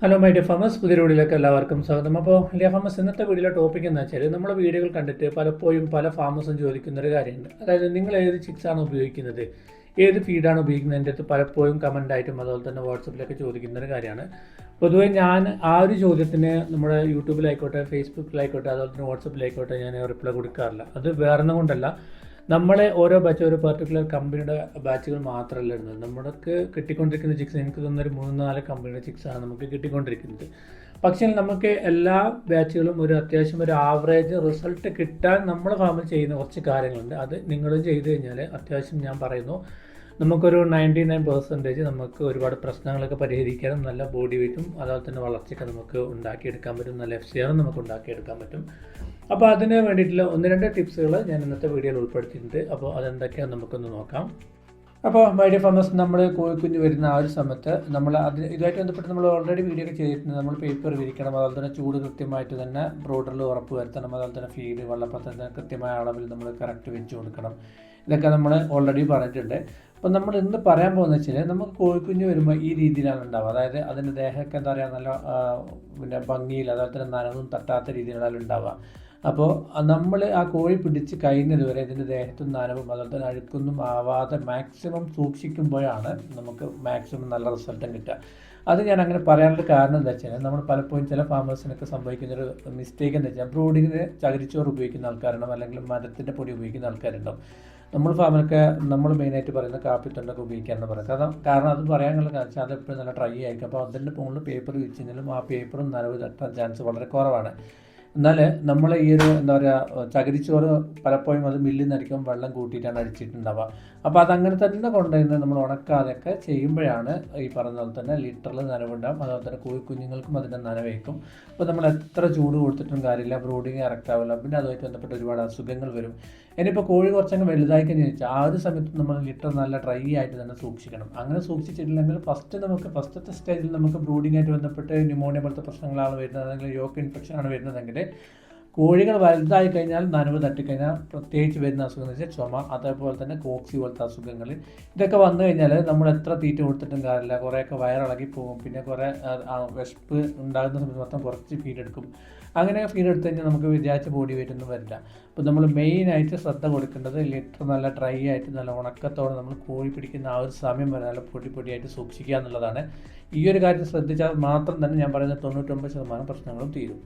Hello my dear famous പുതിയ വീഡിയോയിലേക്ക് എല്ലാവർക്കും സ്വാഗതം. അപ്പോൾ ലിയ ഫാമസ് ഇന്നത്തെ വീഡിയോയിലെ ടോപ്പിക് എന്ന് വെച്ചാൽ നമ്മൾ വീഡിയോകൾ കണ്ടിട്ട് പലപ്പോഴും പല ഫാമസും ചോദിക്കുന്ന ഒരു കാര്യമുണ്ട്. അതായത് നിങ്ങൾ ഏത് ചിക്സ് ആണ് ഉപയോഗിക്കുന്നത്? ഏത് ഫീഡാണ് ഉപയോഗിക്കുന്നത്? എന്റെ അടുത്ത് പലപ്പോഴും കമന്റ് ആയിട്ടും അതുപോലെ തന്നെ വാട്സപ്പിലൊക്കെ ചോദിക്കുന്ന ഒരു കാര്യമാണ്. പൊതുവേ ഞാൻ ആ ഒരു ചോദ്യത്തിന് നമ്മുടെ യൂട്യൂബിലായിക്കോട്ടെ ഫേസ്ബുക്കിലായിക്കോട്ടെ അതുപോലെ തന്നെ വാട്സപ്പിലായിക്കോട്ടെ ഞാൻ റിപ്ലൈ കൊടുക്കാറില്ല. അത് വേറെ കൊണ്ടല്ല. നമ്മളെ ഓരോ ബാച്ച് ഒരു പെർട്ടിക്കുലർ കമ്പനിയുടെ ബാച്ചുകൾ മാത്രമല്ല ഇടുന്നത് നമ്മൾക്ക് കിട്ടിക്കൊണ്ടിരിക്കുന്ന ചിക്സ് എനിക്ക് തന്നൊരു മൂന്ന് നാല് കമ്പനിയുടെ ചിക്സാണ് നമുക്ക് കിട്ടിക്കൊണ്ടിരിക്കുന്നത്. പക്ഷേ നമുക്ക് എല്ലാ ബാച്ചുകളും ഒരു അത്യാവശ്യം ഒരു ആവറേജ് റിസൾട്ട് കിട്ടാൻ നമ്മൾ ഫാമിൽ ചെയ്യുന്ന കുറച്ച് കാര്യങ്ങളുണ്ട്. അത് നിങ്ങളും ചെയ്തു കഴിഞ്ഞാൽ അത്യാവശ്യം ഞാൻ പറയുന്നു നമുക്കൊരു നയന്റി നയൻ പെർസെന്റേജ് നമുക്ക് ഒരുപാട് പ്രശ്നങ്ങളൊക്കെ പരിഹരിക്കാനും നല്ല ബോഡി വെയ്റ്റും അതുപോലെ തന്നെ വളർച്ചയൊക്കെ നമുക്ക് ഉണ്ടാക്കിയെടുക്കാൻ പറ്റും. നല്ല എഫ് സി ആറും നമുക്ക് ഉണ്ടാക്കിയെടുക്കാൻ പറ്റും. അപ്പോൾ അതിന് വേണ്ടിയിട്ടുള്ള ഒന്ന് രണ്ട് ടിപ്സുകൾ ഞാൻ ഇന്നത്തെ വീഡിയോയിൽ ഉൾപ്പെടുത്തിയിട്ടുണ്ട്. അപ്പോൾ അതെന്തൊക്കെയാണെന്ന് നമുക്കൊന്ന് നോക്കാം. അപ്പോൾ മൈഡിയ ഫാമസ് നമ്മൾ കോഴിക്കുഞ്ഞ് വരുന്ന ആ ഒരു സമയത്ത് നമ്മൾ അതിന് ഇതുമായിട്ട് ബന്ധപ്പെട്ട് നമ്മൾ ഓൾറെഡി വീഡിയോ ഒക്കെ ചെയ്തിട്ടുണ്ട്. നമ്മൾ പേപ്പർ വിരിക്കണം. അതുപോലെ തന്നെ ചൂട് കൃത്യമായിട്ട് തന്നെ ബ്രോഡറിൽ ഉറപ്പ് വരുത്തണം. അതുപോലെ തന്നെ ഫീഡ് വെള്ളപ്പത്തിന് കൃത്യമായ അളവിൽ നമ്മൾ കറക്റ്റ് വെച്ച് കൊടുക്കണം. ഇതൊക്കെ നമ്മൾ ഓൾറെഡി പറഞ്ഞിട്ടുണ്ട്. അപ്പോൾ നമ്മൾ ഇന്ന് പറയാൻ പോകുന്നത് വെച്ചാൽ നമുക്ക് കോഴിക്കുഞ്ഞ് വരുമ്പോൾ ഈ രീതിയിലാണ് ഉണ്ടാവുക. അതായത് അതിന്റെ ദേഹമൊക്കെ എന്താ പറയുക നല്ല പിന്നെ ഭംഗിയിൽ അതുപോലെ തന്നെ നനവും തട്ടാത്ത രീതിയിലാണ് ഉണ്ടാവുക. അപ്പോൾ നമ്മൾ ആ കോഴി പിടിച്ച് വരെ ഇതിന്റെ ദേഹത്തും നനവും അതുപോലെ തന്നെ അഴുക്കൊന്നും ആവാതെ മാക്സിമം സൂക്ഷിക്കുമ്പോഴാണ് നമുക്ക് മാക്സിമം നല്ല റിസൾട്ടും കിട്ടുക. അത് ഞാൻ അങ്ങനെ പറയാനുള്ള കാരണം എന്താ വെച്ചാൽ നമ്മൾ പലപ്പോഴും ചില ഫാമേഴ്സിനൊക്കെ സംഭവിക്കുന്ന ഒരു മിസ്റ്റേക്ക് എന്താ വെച്ചാൽ ബ്രൂഡിങ്ങിന് ചകിരിച്ചോറ് ഉപയോഗിക്കുന്ന ആൾക്കാരുണ്ടാവും അല്ലെങ്കിൽ മരത്തിന്റെ പൊടി ഉപയോഗിക്കുന്ന ആൾക്കാരുണ്ടാവും. നമ്മൾ ഫാമിലൊക്കെ നമ്മൾ മെയിനായിട്ട് പറയുന്ന കാപ്പിത്തൊണ്ടൊക്കെ ഉപയോഗിക്കാമെന്ന് പറയും. കാരണം കാരണം അത് പറയാനുള്ള കാരണം വെച്ചാൽ അതെപ്പോഴും നല്ല ഡ്രൈ ആയിരിക്കും. അപ്പോൾ അതിന്റെ മുകളിൽ പേപ്പർ വെച്ച് കഴിഞ്ഞാലും ആ പേപ്പറും നനവ് തട്ടാൻ ചാൻസ് വളരെ കുറവാണ്. എന്നാൽ നമ്മൾ ഈ ഒരു എന്താ പറയുക ചകിരിച്ചോറ് പലപ്പോഴും അത് മില്ലിൽ നിന്നടിക്കും വെള്ളം കൂട്ടിയിട്ടാണ് അടിച്ചിട്ടുണ്ടാവുക. അപ്പോൾ അതങ്ങനെ തന്നെ കൊണ്ടുവന്ന് നമ്മൾ ഉണക്കാതെയൊക്കെ ചെയ്യുമ്പോഴാണ് ഈ പറഞ്ഞ പോലെ തന്നെ ലിറ്ററിൽ നനവുണ്ടാവും. അതുപോലെ തന്നെ കോഴിക്കുഞ്ഞുങ്ങൾക്കും അതിന്റെ നനവേക്കും അപ്പോൾ നമ്മൾ എത്ര ചൂട് കൊടുത്തിട്ടും കാര്യമില്ല. ബ്രൂഡിങ് കറക്റ്റ് ആവില്ല. പിന്നെ അതുമായിട്ട് ബന്ധപ്പെട്ട് ഒരുപാട് അസുഖങ്ങൾ വരും. ഇനിയിപ്പോൾ കോഴി കുറച്ചങ്ങ് വലുതായി കഴിഞ്ഞ് വെച്ചാൽ ആ ഒരു സമയത്ത് നമ്മൾ ലിറ്റർ നല്ല ഡ്രൈ ആയിട്ട് തന്നെ സൂക്ഷിക്കണം. അങ്ങനെ സൂക്ഷിച്ചിട്ടില്ലെങ്കിൽ ഫസ്റ്റ് നമുക്ക് ഫസ്റ്റത്തെ സ്റ്റേജിൽ നമുക്ക് ബ്രൂഡിങ്ങായിട്ട് ബന്ധപ്പെട്ട് ന്യൂമോണിയ പോലത്തെ പ്രശ്നങ്ങളാണ് വരുന്നത്. അല്ലെങ്കിൽ യോക്ക് ഇൻഫെക്ഷൻ ആണ് വരുന്നതെങ്കിൽ കോഴികൾ വലുതായി കഴിഞ്ഞാൽ നനവ് തട്ടിക്കഴിഞ്ഞാൽ പ്രത്യേകിച്ച് വരുന്ന അസുഖം എന്ന് വെച്ചാൽ ചുമ അതേപോലെ തന്നെ കോക്സി പോലത്തെ അസുഖങ്ങൾ. ഇതൊക്കെ വന്നു കഴിഞ്ഞാൽ നമ്മൾ എത്ര തീറ്റ കൊടുത്തിട്ടും കാര്യമില്ല. കുറേയൊക്കെ വയറിളകി പോകും. പിന്നെ കുറേ വിശപ്പ് ഉണ്ടാകുന്ന സമയത്ത് മൊത്തം കുറച്ച് ഫീഡ് എടുക്കും. അങ്ങനെ ഫീഡ് എടുത്തു കഴിഞ്ഞാൽ നമുക്ക് വിചാരിച്ച ബോഡി വെയിറ്റ് ഒന്നും വരില്ല. അപ്പോൾ നമ്മൾ മെയിനായിട്ട് ശ്രദ്ധ കൊടുക്കേണ്ടത് ലിറ്റർ നല്ല ഡ്രൈ ആയിട്ട് നല്ല ഉണക്കത്തോടെ നമ്മൾ കോഴി പിടിക്കുന്ന ആ ഒരു സമയം വരെ നല്ല പൊടി പൊടിയായിട്ട് സൂക്ഷിക്കുക എന്നുള്ളതാണ്. ഈ ഒരു കാര്യം ശ്രദ്ധിച്ചാൽ മാത്രം തന്നെ ഞാൻ പറയുന്ന തൊണ്ണൂറ്റൊമ്പത് ശതമാനം പ്രശ്നങ്ങളും തീരും.